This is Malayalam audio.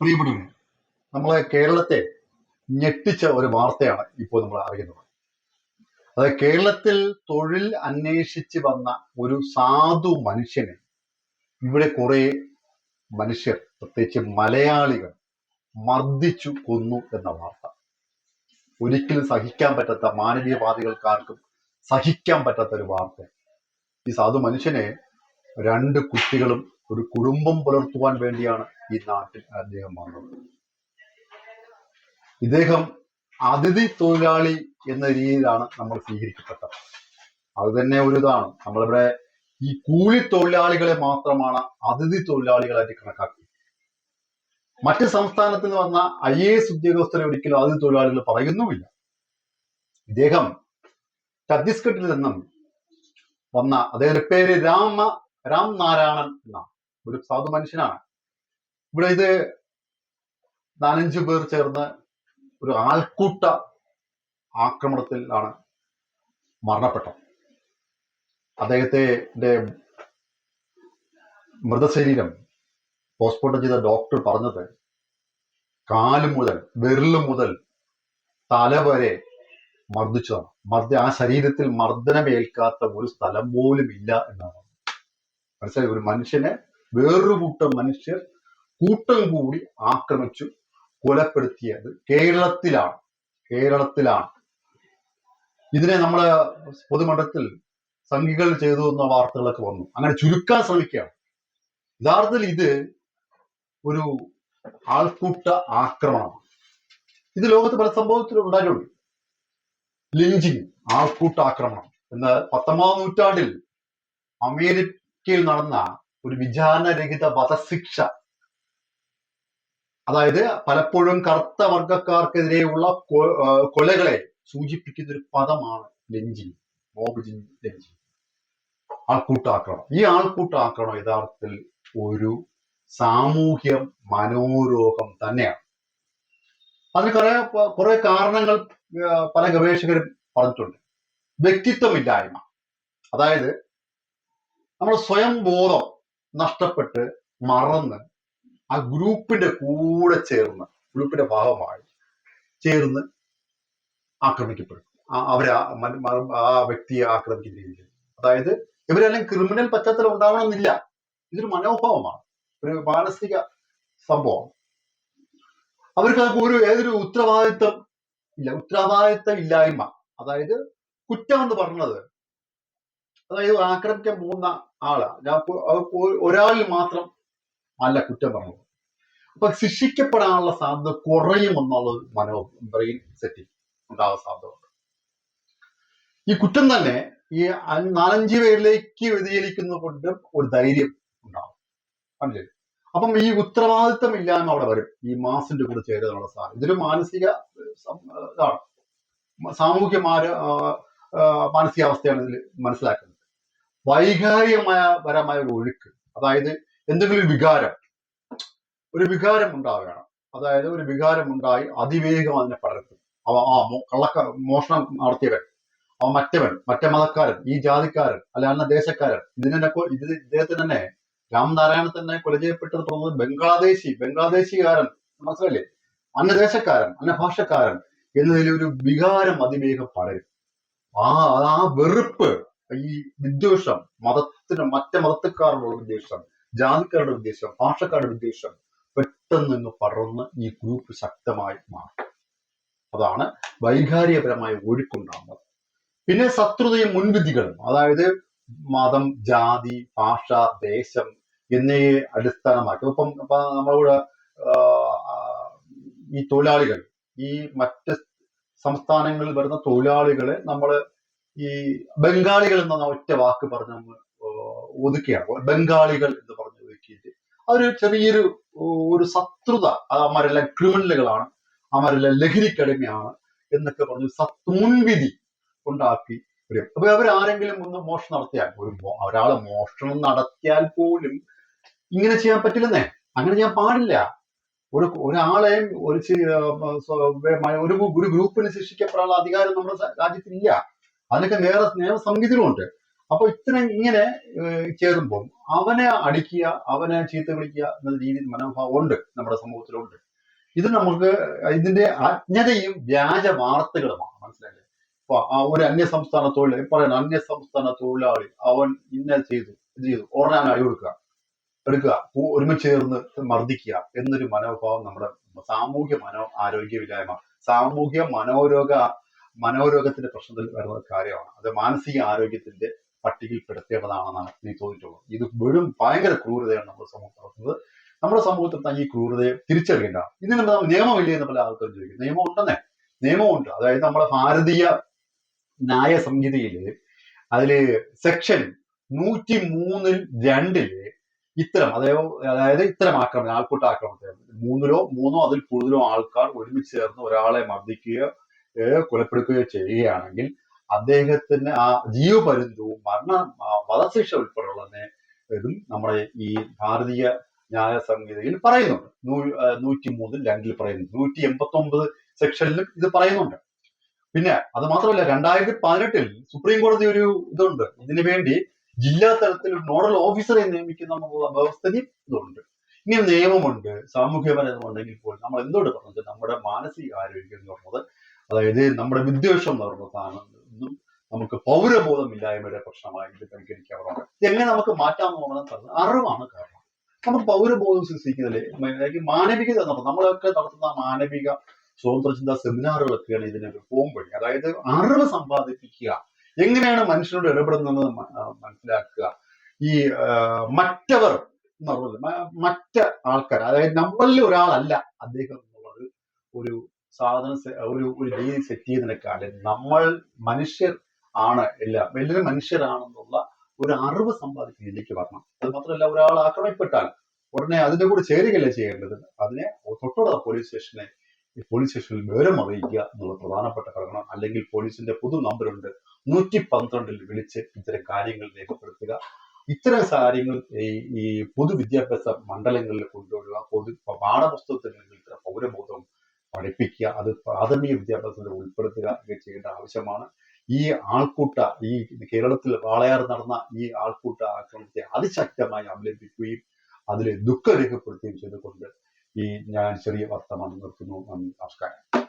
പ്രിയപ്പെട്ടവരെ നമ്മളെ കേരളത്തെ ഞെട്ടിച്ച ഒരു വാർത്തയാണ് ഇപ്പോൾ നമ്മൾ അറിയുന്നത്. അതായത് കേരളത്തിൽ തൊഴിൽ അന്വേഷിച്ച് വന്ന ഒരു സാധു മനുഷ്യനെ ഇവിടെ കുറെ മനുഷ്യർ പ്രത്യേകിച്ച് മലയാളികൾ മർദ്ദിച്ചു കൊന്നു എന്ന വാർത്ത. ഒരിക്കലും സഹിക്കാൻ പറ്റാത്ത മാനവീയവാദികൾക്കാർക്കും സഹിക്കാൻ പറ്റാത്ത ഒരു വാർത്ത. ഈ സാധു മനുഷ്യനെ രണ്ട് കുട്ടികളും ഒരു കുടുംബം പുലർത്തുവാൻ വേണ്ടിയാണ് ഈ നാട്ടിൽ അദ്ദേഹം വന്നത്. ഇദ്ദേഹം അതിഥി തൊഴിലാളി എന്ന രീതിയിലാണ് നമ്മൾ സ്വീകരിക്കപ്പെട്ടത്. അത് തന്നെ ഒരു ഇതാണ് നമ്മളിവിടെ ഈ കൂലി തൊഴിലാളികളെ മാത്രമാണ് അതിഥി തൊഴിലാളികളായിട്ട് കണക്കാക്കി മറ്റ് സംസ്ഥാനത്ത് നിന്ന് വന്ന ഐ എ എസ് ഉദ്യോഗസ്ഥരെ ഒരിക്കലും അതിഥി തൊഴിലാളികൾ പറയുന്നുമില്ല. ഇദ്ദേഹം ഛത്തീസ്ഗഡിൽ നിന്നും വന്ന അദ്ദേഹത്തിന്റെ പേര് രാമ രാം നാരായണൻ എന്നാണ്. ഒരു സാധു മനുഷ്യനാണ്. ഇവിടെ ഇത് നാലഞ്ചു പേർ ചേർന്ന് ഒരു ആൾക്കൂട്ട ആക്രമണത്തിലാണ് മരണപ്പെട്ടത്. അദ്ദേഹത്തിന്റെ മൃതശരീരം പോസ്റ്റ്മോർട്ടം ചെയ്ത ഡോക്ടർ പറഞ്ഞത് കാൽ മുതൽ വിരൽ മുതൽ തല വരെ മർദ്ദിച്ചതാണ്. മർദ്ദ ആ ശരീരത്തിൽ മർദ്ദനമേൽക്കാത്ത ഒരു സ്ഥലം പോലും ഇല്ല എന്നാണ്. മനസ്സിലായി? ഒരു മനുഷ്യനെ വേറൊരു കൂട്ടം മനുഷ്യർ കൂട്ടം കൂടി ആക്രമിച്ചു കൊലപ്പെടുത്തിയത് കേരളത്തിലാണ്. കേരളത്തിലാണ്. ഇതിനെ നമ്മൾ പൊതുമണ്ഡലത്തിൽ സംഘികൾ ചെയ്തു എന്ന വാർത്തകളൊക്കെ വന്നു. അങ്ങനെ ചുരുക്കാൻ ശ്രമിക്കുകയാണ്. യഥാർത്ഥത്തിൽ ഇത് ഒരു ആൾക്കൂട്ട ആക്രമണമാണ്. ഇത് ലോകത്ത് പല സംഭവത്തിലും ഉണ്ടായിട്ടുണ്ട്. ലിഞ്ചിങ് ആൾക്കൂട്ട ആക്രമണം. എന്ന പത്തൊമ്പതാം നൂറ്റാണ്ടിൽ അമേരിക്കയിൽ നടന്ന ഒരു വിചാരണരഹിത വധശിക്ഷ. അതായത് പലപ്പോഴും കറുത്ത വർഗക്കാർക്കെതിരെയുള്ള കൊലകളെ സൂചിപ്പിക്കുന്ന ഒരു പദമാണ് ലെഞ്ചിങ് മോബ് ലെഞ്ചിങ് ആൾക്കൂട്ടാക്രമണം. ഈ ആൾക്കൂട്ടാക്രമണം യഥാർത്ഥത്തിൽ ഒരു സാമൂഹ്യ മനോരോഗം തന്നെയാണ്. അതിന് കുറെ കുറെ കാരണങ്ങൾ പല ഗവേഷകരും പറഞ്ഞിട്ടുണ്ട്. വ്യക്തിത്വമില്ലായ്മ. അതായത് നമ്മൾ സ്വയം ബോധം നഷ്ടപ്പെട്ട് മറന്ന് ആ ഗ്രൂപ്പിന്റെ കൂടെ ചേർന്ന് ഗ്രൂപ്പിന്റെ ഭാഗമായി ചേർന്ന് ആക്രമിക്കപ്പെടും. അവരെ ആ വ്യക്തിയെ ആക്രമിക്കുന്ന രീതിയിൽ അതായത് ഇവരെല്ലാം ക്രിമിനൽ പശ്ചാത്തലം ഉണ്ടാവണമെന്നില്ല. ഇതൊരു മനോഭാവമാണ്. ഒരു മാനസിക സംഭവം അവർക്ക് ഒരു ഏതൊരു ഉത്തരവാദിത്വം ഇല്ല. ഉത്തരവാദിത്വം ഇല്ലായ്മ. അതായത് കുറ്റം എന്ന് പറഞ്ഞത് അതായത് ആക്രമിക്കാൻ പോകുന്ന ആളാണ് ഞാൻ ഒരാളിൽ മാത്രം അല്ല കുറ്റം പറഞ്ഞത്. അപ്പൊ ശിക്ഷിക്കപ്പെടാനുള്ള സാധ്യത കുറയുമെന്നുള്ളത് മനോ ബ്രെയിൻ സെറ്റിംഗ് ഉണ്ടാകാൻ സാധ്യതയുണ്ട് ഈ കുറ്റം തന്നെ ഈ നാലഞ്ച് പേരിലേക്ക് വ്യതിചലിക്കുന്നത് കൊണ്ട് ഒരു ധൈര്യം ഉണ്ടാവും. മനസ്സിലായി അപ്പം ഈ ഉത്തരവാദിത്തം ഇല്ലായ്മ അവിടെ വരും. ഈ മാസിന്റെ കൂടെ ചേരുന്നുള്ള സാധനം ഇതൊരു മാനസിക ഇതാണ്. സാമൂഹ്യ ആ, മാനസികാവസ്ഥയാണ് ഇതിൽ മനസ്സിലാക്കുന്നത്. വൈകാരികമായ പരമായ ഒരു ഒഴുക്ക്. അതായത് എന്തെങ്കിലും ഒരു വികാരം. ഒരു വികാരം ഉണ്ടാവുകയാണ് അതായത് ഒരു വികാരം ഉണ്ടായി അതിവേഗം അതിനെ പടർത്തും. അവ ആ കള്ളക്ക മോഷണം നടത്തിയവൻ. അവ മറ്റവൻ മറ്റേ മതക്കാരൻ ഈ ജാതിക്കാരൻ അല്ല അന്ന ദേശക്കാരൻ. ഇതിനെ ഇത് ഇദ്ദേഹത്തിന് തന്നെ രാംനാരായണൻ തന്നെ കൊല ചെയ്യപ്പെട്ടത് തോന്നുന്നത് ബംഗ്ലാദേശി ബംഗ്ലാദേശികാരൻ. മനസ്സിലല്ലേ അന്യദേശക്കാരൻ അന്യഭാഷക്കാരൻ. എന്നതിൽ ഒരു വികാരം അതിവേഗം പടരും. ആ ആ വെറുപ്പ് ഈ വിദ്വേഷം മതത്തിന് മറ്റേ മതക്കാരുടെ വിദ്വേഷം ജാതിക്കാരുടെ വിദ്വേഷം ഭാഷക്കാരുടെ വിദ്വേഷം പെട്ടെന്ന് ഇങ്ങ് പടർന്ന് ഈ ഗ്രൂപ്പ് ശക്തമായി മാറും. അതാണ് വൈകാരികപരമായ ഒഴുക്കുണ്ടാകുന്നത്. പിന്നെ ശത്രുതയും മുൻവിധികളും അതായത് മതം ജാതി ഭാഷ ദേശം എന്നിവയെ അടിസ്ഥാനമാക്കി. ഇപ്പം ഇപ്പൊ നമ്മളിവിടെ ഈ തൊഴിലാളികൾ ഈ മറ്റ് സംസ്ഥാനങ്ങളിൽ വരുന്ന തൊഴിലാളികളെ നമ്മൾ ഈ ബംഗാളികൾ എന്ന ഒറ്റ വാക്ക് പറഞ്ഞ് നമ്മൾ ഒതുക്കിയാണ്. ബംഗാളികൾ എന്ന് പറഞ്ഞ് ഒതുക്കിയിട്ട് അതൊരു ചെറിയൊരു ഒരു ശത്രുത. അത് അവന്മാരെല്ലാം ക്രിമിനലുകളാണ്. അമരല്ല ലഹരിക്കടിമയാണ് എന്നൊക്കെ പറഞ്ഞ് മുൻവിധി ഉണ്ടാക്കി വരും അപ്പൊ അവർ ആരെങ്കിലും ഒന്ന് മോഷണം നടത്തിയാൽ ഒരു ഒരാൾ മോഷണം നടത്തിയാൽ പോലും ഇങ്ങനെ ചെയ്യാൻ പറ്റില്ലെന്നേ. അങ്ങനെ ചെയ്യാൻ പാടില്ല. ഒരു ഒരാളെ ഒരു ഒരു ഗ്രൂപ്പിനെ ശിക്ഷിക്കപ്പെടാനുള്ള അധികാരം നമ്മുടെ രാജ്യത്തിലില്ല അതിനൊക്കെ വേറെ സംഹിതകളുണ്ട് അപ്പൊ ഇത്രയും ഇങ്ങനെ ചേരുമ്പോൾ അവനെ അടിക്കുക അവനെ ചീത്ത വിളിക്കുക എന്ന രീതിയിൽ മനോഭാവം ഉണ്ട് നമ്മുടെ സമൂഹത്തിലുണ്ട്. ഇത് നമുക്ക് ഇതിന്റെ അജ്ഞതയും വ്യാജ വാർത്തകളുമാണ്. മനസ്സിലായില്ലേ? അപ്പൊ ആ ഒരു അന്യ സംസ്ഥാന തൊഴിലാളി പറയുന്ന അന്യ സംസ്ഥാന തൊഴിലാളി അവൻ ഇന്ന ചെയ്തു ഇത് ചെയ്തു ഉടനെ അവനെ അടി കൊടുക്കുക. എടുക്കുക ഒരുമിച്ച് ചേർന്ന് മർദ്ദിക്കുക എന്നൊരു മനോഭാവം നമ്മുടെ സാമൂഹ്യ മനോ ആരോഗ്യമില്ലായ്മ സാമൂഹ്യ മനോരോഗ മനോരോഗത്തിന്റെ പ്രശ്നത്തിൽ വരുന്ന കാര്യമാണ്. അത് മാനസിക ആരോഗ്യത്തിന്റെ പട്ടികയിൽപ്പെടുത്തേണ്ടതാണെന്നാണ് എനിക്ക് തോന്നിയിട്ടുള്ളത്. ഇത് വെറും ഭയങ്കര ക്രൂരതയാണ് നമ്മുടെ സമൂഹത്തിൽ നടത്തുന്നത്. നമ്മുടെ സമൂഹത്തിൽ തന്നെ ഈ ക്രൂരതയെ തിരിച്ചറിയേണ്ട ഇതിന് നിയമമില്ലേ എന്ന് പല ആൾക്കാരും ചോദിക്കും. നിയമം ഉണ്ടെന്നേ. നിയമമുണ്ട് അതായത് നമ്മുടെ ഭാരതീയ ന്യായ സംഹിതയിൽ അതിൽ സെക്ഷൻ നൂറ്റി മൂന്നിൽ രണ്ടിൽ ഇത്തരം അതായത് അതായത് ഇത്തരം ആക്രമണം ആൾക്കൂട്ട ആക്രമണത്തെ മൂന്നിലോ മൂന്നോ അതിൽ കൂടുതലോ ആൾക്കാർ ഒരുമിച്ച് ചേർന്ന് ഒരാളെ മർദ്ദിക്കുകയോ കൊലപ്പെടുത്തുകയോ ചെയ്യുകയാണെങ്കിൽ അദ്ദേഹത്തിന് ആ ജീവപര്യന്തവും മരണ വധശിക്ഷ ഉൾപ്പെടെയുള്ളതിനെ ഇതും നമ്മുടെ ഈ ഭാരതീയ ന്യായ സംഹിതയിൽ പറയുന്നുണ്ട്. നൂ- നൂറ്റി മൂന്നിൽ രണ്ടിൽ പറയുന്നു നൂറ്റി എൺപത്തി ഒമ്പത് സെക്ഷനിലും ഇത് പറയുന്നുണ്ട്. പിന്നെ അത് മാത്രമല്ല രണ്ടായിരത്തി പതിനെട്ടിൽ സുപ്രീം കോടതി ഒരു ഇതുണ്ട്. ഇതിനു വേണ്ടി ജില്ലാ തലത്തിൽ നോഡൽ ഓഫീസറെ നിയമിക്കുന്ന വ്യവസ്ഥയും ഇതുണ്ട്. ഇനി നിയമമുണ്ട് സാമൂഹ്യപരമുണ്ടെങ്കിൽ പോലും നമ്മൾ എന്തുകൊണ്ട് പറഞ്ഞത്? നമ്മുടെ മാനസിക ആരോഗ്യം എന്ന് പറഞ്ഞത് അതായത് നമ്മുടെ വിദ്വേഷം നടന്ന സാധനം നമുക്ക് പൗരബോധമില്ലായ്മയുടെ പ്രശ്നമായി ഇത് പരിഗണിക്കാറുണ്ട് എങ്ങനെ നമുക്ക് മാറ്റാൻ പറഞ്ഞാൽ അറിവാണ് കാരണം. നമ്മൾ പൗരബോധം സൃഷ്ടിക്കുന്നില്ലേ മാനവികത നമ്മളൊക്കെ നടത്തുന്ന മാനവിക സ്വതന്ത്ര ചിന്താ സെമിനാറുകളൊക്കെയാണ് ഇതിന് ഫോം വഴി. അതായത് അറിവ് സമ്പാദിപ്പിക്കുക എങ്ങനെയാണ് മനുഷ്യരോട് ഇടപെടുന്നത് മനസ്സിലാക്കുക. ഈ മറ്റവർ എന്ന് പറഞ്ഞത് മറ്റ് ആൾക്കാർ അതായത് നമ്മളിൽ ഒരാളല്ല അദ്ദേഹം എന്നുള്ളത് ഒരു സാധനം ഒരു ഒരു രീതി സെറ്റ് ചെയ്തതിനേക്കാളും നമ്മൾ മനുഷ്യർ ആണ് എല്ലാം എല്ലാവരും മനുഷ്യരാണെന്നുള്ള ഒരു അറിവ് സമ്പാദിക്കുന്നതിലേക്ക് വരണം. അത് മാത്രമല്ല ഒരാൾ ആക്രമിക്കപ്പെട്ടാൽ ഉടനെ അതിന്റെ കൂടെ ചേരുകയല്ല ചെയ്യേണ്ടത്? അതിനെ തൊട്ടുള്ള പോലീസ് സ്റ്റേഷനെ പോലീസ് സ്റ്റേഷനിൽ വിവരം അറിയിക്കുക എന്നുള്ള പ്രധാനപ്പെട്ട ഘടകം അല്ലെങ്കിൽ പോലീസിന്റെ പൊതു നമ്പറുണ്ട് നൂറ്റി പന്ത്രണ്ടിൽ വിളിച്ച് ഇത്തരം കാര്യങ്ങൾ രേഖപ്പെടുത്തുക. ഇത്തരം കാര്യങ്ങൾ ഈ ഈ പൊതുവിദ്യാഭ്യാസ മണ്ഡലങ്ങളിൽ കൊണ്ടുവരിക. പൊതു പാഠപുസ്തകത്തിൽ ഇത്തരം പൗരബോധം പഠിപ്പിക്കുക അത് പ്രാഥമിക വിദ്യാഭ്യാസത്തിൽ ഉൾപ്പെടുത്തുക ഒക്കെ ചെയ്യേണ്ട ആവശ്യമാണ്. ഈ ആൾക്കൂട്ട ഈ കേരളത്തിൽ വാളയാർ നടന്ന ഈ ആൾക്കൂട്ട ആക്രമണത്തെ അതിശക്തമായി അപലപിക്കുകയും അതിൽ ദുഃഖം രേഖപ്പെടുത്തുകയും ചെയ്തുകൊണ്ട് ഈ ഞാൻ ചെറിയ വർത്തമാനം നിർത്തുന്നു. നന്ദി. നമസ്കാരം.